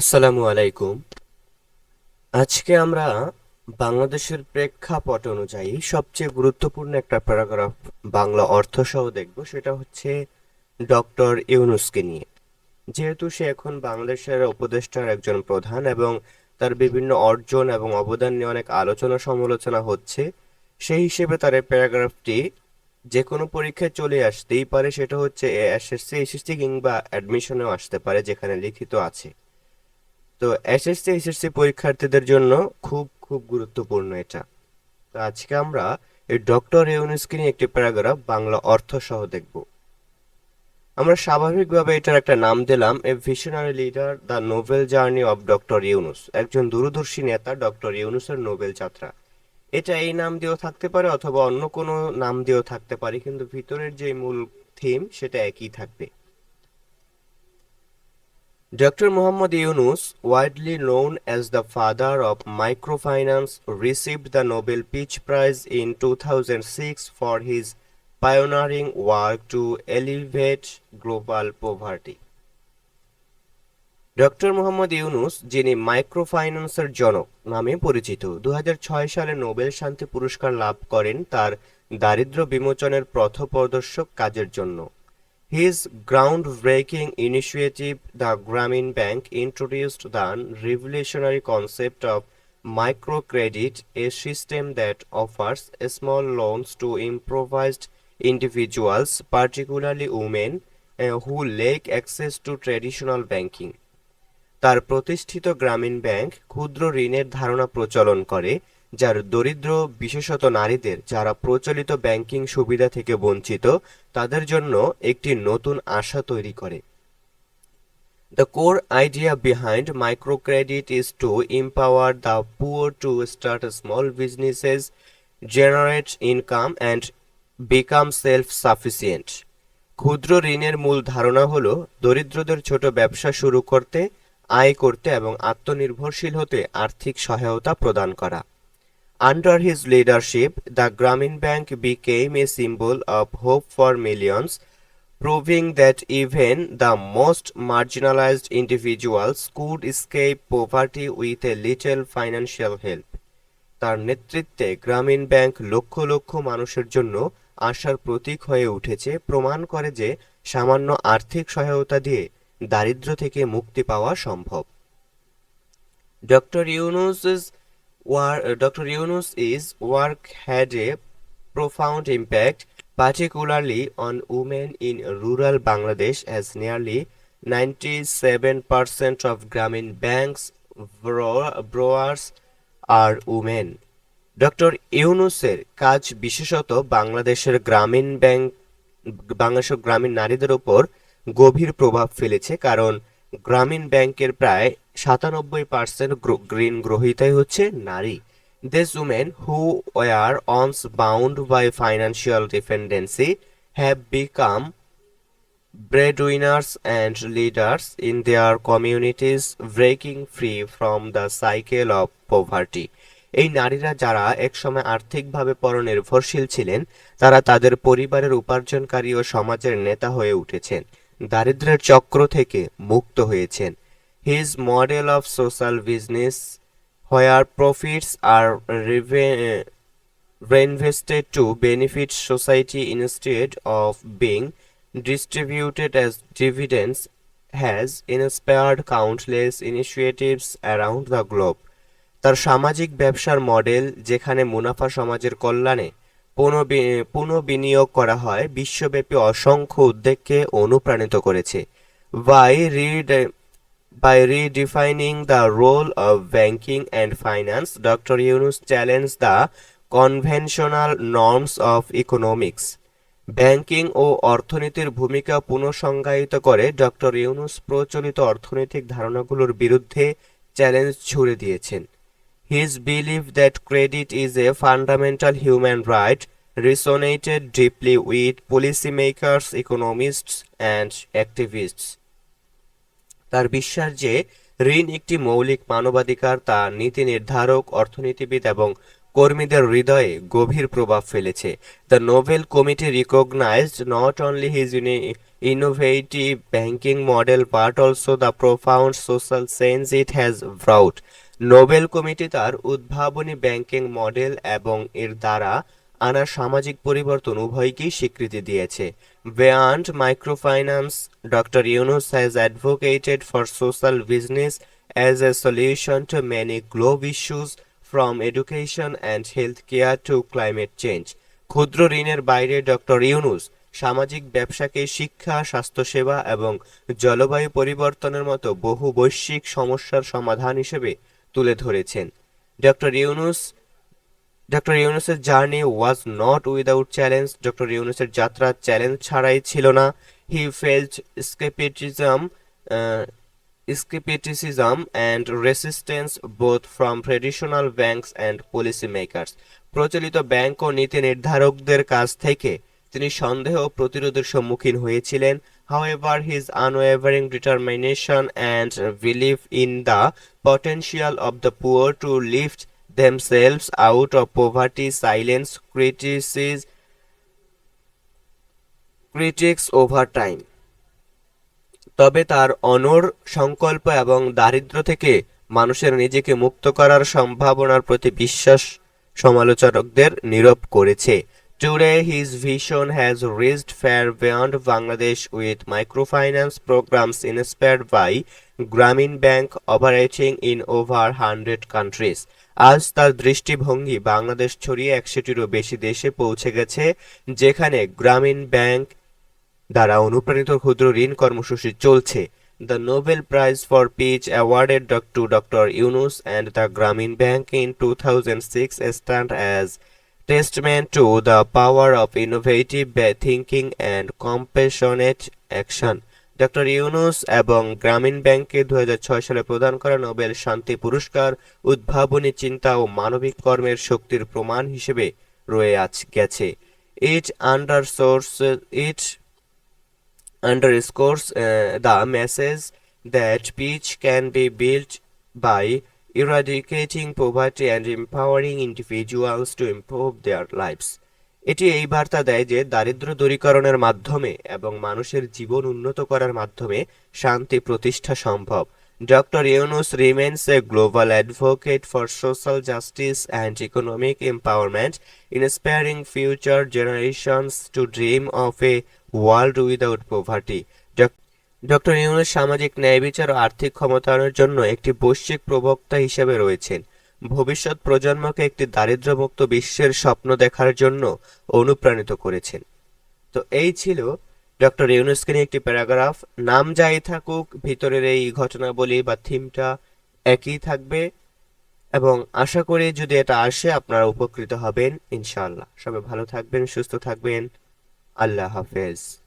আসসালামু আলাইকুম। আজকে আমরা বাংলাদেশের প্রেক্ষাপট অনুযায়ী সবচেয়ে গুরুত্বপূর্ণ একটা প্যারাগ্রাফ বাংলা অর্থ সহ দেখব, সেটা হচ্ছে ডক্টর ইউনুসকে নিয়ে। যেহেতু সে এখন বাংলাদেশের উপদেষ্টার একজন প্রধান এবং তার বিভিন্ন অর্জন এবং অবদান নিয়ে অনেক আলোচনা সমালোচনা হচ্ছে, সেই হিসেবে তার এই প্যারাগ্রাফটি যে কোনো পরীক্ষায় চলে আসতেই পারে, সেটা হচ্ছে এসএসসি এসএসসি কিংবা অ্যাডমিশনেও আসতে পারে, যেখানে লিখিত আছে। তো এসএসসি এসএসসি পরীক্ষার্থীদের জন্য খুব খুব গুরুত্বপূর্ণ এটা। তো আজকে আমরা এই ডক্টর ইউনুসকে নিয়ে একটি প্যারাগ্রাফ বাংলা অর্থ সহ দেখব। আমরা স্বাভাবিকভাবে এটার একটা নাম দিলাম, a visionary leader the Nobel journey of doctor Yunus, একজন দূরদর্শী নেতা ডক্টর ইউনুসের নোবেল যাত্রা। এটা এই নাম দিয়েও থাকতে পারে অথবা অন্য কোনো নাম দিয়েও থাকতে পারে, কিন্তু ভিতরের যে মূল থিম সেটা একই থাকবে। Doctor Mohammad Yunus widely known as the father of microfinance received the Nobel peace prize in two thousand six for his pioneering work to elevate global poverty doctor Mohammad Yunus যিনি মাইক্রোফাইন্যান্সের জনক নামে পরিচিত দু হাজার ছয় সালে নোবেল শান্তি পুরস্কার লাভ করেন তার দারিদ্র বিমোচনের পথপ্রদর্শক কাজের জন্য। His groundbreaking initiative, the Grameen Bank, introduced the revolutionary concept of microcredit, a system that offers small loans to impoverished individuals, particularly women, uh, who lack access to traditional banking. তার প্রতিষ্ঠিত গ্রামীণ ব্যাংক ক্ষুদ্র ঋণের ধারণা প্রচলন করে যার দরিদ্র বিশেষত নারীদের যারা প্রচলিত ব্যাংকিং সুবিধা থেকে বঞ্চিত তাদের জন্য একটি নতুন আশা তৈরি করে The core idea behind microcredit is to empower the poor to start small businesses, generate income, and become self-sufficient. ক্ষুদ্র ঋণের মূল ধারণা হল দরিদ্রদের ছোট ব্যবসা শুরু করতে আয় করতে এবং আত্মনির্ভরশীল হতে আর্থিক সহায়তা প্রদান করা Under his leadership, the Grameen Bank became a symbol of hope for millions, proving that even the most marginalized individuals could escape poverty with a little financial help. তার নেতৃত্বে গ্রামীণ ব্যাংক লক্ষ লক্ষ মানুষের জন্য আশার প্রতীক হয়ে উঠেছে প্রমাণ করে যে সামান্য আর্থিক সহায়তা দিয়ে দারিদ্র্য থেকে মুক্তি পাওয়া সম্ভব doctor Yunus's War, uh, Dr. Yunus' work had a profound impact, particularly on women in rural Bangladesh, as nearly 97% of Grameen Bank's borrowers are women. Doctor ইউনুসের কাজ বিশেষত বাংলাদেশের গ্রামীণ ব্যাংক বাংলাদেশের গ্রামীণ নারীদের উপর গভীর প্রভাব ফেলেছে কারণ গ্রামীণ ব্যাংকের প্রায় সাতানব্বই পার্সেন্ট গ্রিন গ্রহিতাই হচ্ছে নারী। This women who were once bound by financial dependency have become breadwinners and leaders in their communities breaking free from the cycle of poverty এই নারীরা যারা একসময় আর্থিকভাবে পরনির্ভরশীল ছিলেন, তারা তাদের পরিবারের উপার্জনকারী ও সমাজের নেতা হয়ে উঠেছেন। দারিদ্রের চক্র থেকে মুক্ত হয়েছেন। His model of social business where profits are reinvested to benefit society instead of being distributed as dividends has inspired countless initiatives around the globe. তার সামাজিক ব্যবসার মডেল যেখানে মুনাফা সমাজের কল্যাণে পুনঃবি- পুনঃবিনিয়োগ করা হয় বিশ্বব্যাপী অসংখ্য উদ্যোগকে অনুপ্রাণিত করেছে by read By redefining the role of banking and finance, Dr. Yunus challenged the conventional norms of economics. Banking ও অর্থনীতির ভূমিকা পুনঃসংজ্ঞায়িত করে ডক্টর ইউনুস প্রচলিত অর্থনৈতিক ধারণাগুলোর বিরুদ্ধে চ্যালেঞ্জ ছুড়ে দিয়েছেন his believe that credit is a fundamental human right resonated deeply with policy makers economists and activists তার বিশ্বাস যে ঋণ একটি মৌলিক মানবাধিকার, তা নীতি নির্ধারক, অর্থনীতিবিদ এবং কর্মীদের হৃদয়ে গভীর প্রভাব ফেলেছে the Nobel committee recognised not only his innovative banking model but also the profound social change it has brought. Nobel committee তার উদ্ভাবনী ব্যাংকিং মডেল এবং এর দ্বারা আনা সামাজিক পরিবর্তন উভয়কেই স্বীকৃতি দিয়েছে। Beyond microfinance, doctor Yunus has advocated for social business as a solution to many globe issues from education and health care to climate change ক্ষুদ্র ঋণের বাইরে ডক্টর ইউনুস সামাজিক ব্যবসাকে শিক্ষা, স্বাস্থ্যসেবা এবং জলবায়ু পরিবর্তনের মতো বহু বৈশ্বিক সমস্যার সমাধান হিসেবে তুলে ধরেছেন। ডক্টর ইউনুস ডক্টর ইউনুসের journey was not without challenge doctor ইউনুসের যাত্রা চ্যালেঞ্জ ছাড়াই ছিল না। He faced scepticism scepticism and resistance both from traditional banks and policy makers প্রচলিত ব্যাংক ও নীতি নির্ধারকদের কাছ থেকে তিনি সন্দেহ প্রতিরোধের সম্মুখীন হয়েছিলেন। However his unwavering determination and belief in the potential of the poor to lift themselves out of poverty, silence, criticism, critics over time. তবে তার অনর সংকল্প এবং দারিদ্র থেকে মানুষের নিজেকে মুক্ত করার সম্ভাবনার প্রতি বিশ্বাস সমালোচকদের নীরব করেছে। Today his vision has reached far beyond Bangladesh with microfinance programmes inspired by Grameen Bank operating in over hundred countries আজ তার দৃষ্টিভঙ্গি বাংলাদেশ ছড়িয়ে একশোটিরও বেশি দেশে পৌঁছে গেছে, যেখানে গ্রামীণ ব্যাংক দ্বারা অনুপ্রাণিত ক্ষুদ্র ঋণ কর্মসূচি চলছে। The Nobel prize for peace awarded to doctor Yunus and the Grameen Bank in two thousand six stand as testament to the power of innovative thinking and compassionate action doctor Yunus এবং গ্রামীণ ব্যাংকে দু হাজার ছয় সালে প্রদান করা Nobel শান্তি পুরস্কার, উদ্ভাবনী চিন্তা ও মানবিক কর্মের শক্তির প্রমাণ হিসেবে রয়ে আজ গেছে। It under source it underscores the message that peace can be build by eradicating poverty and empowering individuals to improve their lives. এটি এই বার্তা দেয় যে দারিদ্র দূরীকরণের মাধ্যমে এবং মানুষের জীবন উন্নত করার মাধ্যমে শান্তি প্রতিষ্ঠা সম্ভব doctor Yunus remains a global advocate for social justice and economic empowerment inspiring future generations to dream of a world without poverty doctor Yunus সামাজিক ন্যায় বিচার ও আর্থিক ক্ষমতায়নের জন্য একটি বৈশ্বিক প্রবক্তা হিসেবে রয়েছেন। ভবিষ্যৎ প্রজন্মকে একটি দারিদ্র্যমুক্ত বিশ্বের স্বপ্ন দেখার জন্য অনুপ্রাণিত করেছেন। তো এই ছিল ডক্টর ইউনুসকে নিয়ে একটি প্যারাগ্রাফ। নাম যাই থাকুক, ভিতরের এই ঘটনাবলী বা থিমটা একই থাকবে এবং আশা করি যদি এটা আসে, আপনারা উপকৃত হবেন। ইনশাআল্লাহ। সবাই ভালো থাকবেন, সুস্থ থাকবেন। আল্লাহ হাফেজ।